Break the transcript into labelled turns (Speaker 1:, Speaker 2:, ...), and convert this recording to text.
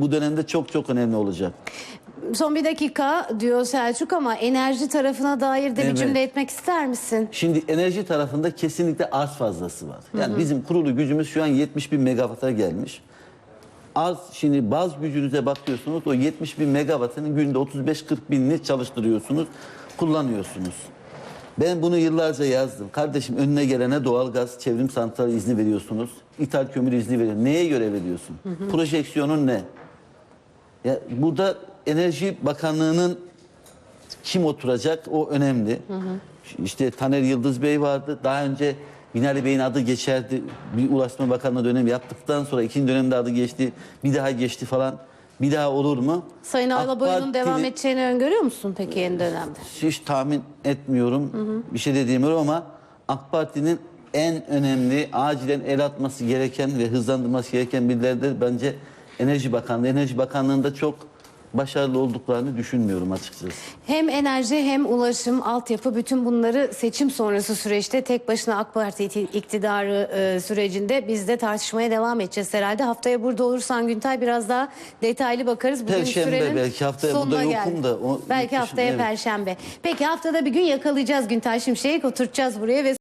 Speaker 1: bu dönemde çok çok önemli olacak.
Speaker 2: Son bir dakika diyor Selçuk ama enerji tarafına dair de bir
Speaker 1: Evet.
Speaker 2: cümle etmek ister misin?
Speaker 1: Şimdi enerji tarafında kesinlikle arz fazlası var. Yani bizim kurulu gücümüz şu an 70 bin megawata gelmiş. Arz şimdi baz gücünüze bakıyorsunuz o 70 bin megawattının günde 35-40 binini çalıştırıyorsunuz, kullanıyorsunuz. Ben bunu yıllarca yazdım. Kardeşim önüne gelene doğalgaz, çevrim santrali izni veriyorsunuz. İthal kömür izni veriyor. Neye göre veriyorsun? Projeksiyonun ne? Ya burada Enerji Bakanlığı'nın kim oturacak o önemli. İşte Taner Yıldız Bey vardı. Daha önce Binali Bey'in adı geçerdi. Bir Ulaştırma Bakanlığı dönemi yaptıktan sonra ikinci dönemde adı geçti. Bir daha geçti falan. Bir daha olur mu?
Speaker 2: Sayın
Speaker 1: AK
Speaker 2: Alaboy'un devam edeceğini öngörüyor musun peki yeni dönemde?
Speaker 1: hiç tahmin etmiyorum. Bir şey de diyemiyorum ama AK Parti'nin en önemli, acilen el atması gereken ve hızlandırması gereken birileri bence Enerji Bakanlığı. Enerji Bakanlığı'nda çok başarılı olduklarını düşünmüyorum açıkçası.
Speaker 2: Hem enerji hem ulaşım, altyapı bütün bunları seçim sonrası süreçte tek başına AK Parti ikti- iktidarı e, sürecinde biz de tartışmaya devam edeceğiz herhalde. Haftaya burada olursan Güntay biraz daha detaylı bakarız. Bugün
Speaker 1: Perşembe belki, haftaya burada yokum
Speaker 2: geldik.
Speaker 1: da o-
Speaker 2: belki haftaya
Speaker 1: evet.
Speaker 2: Perşembe. Peki haftada bir gün yakalayacağız Güntay Şimşek'i oturtacağız buraya ve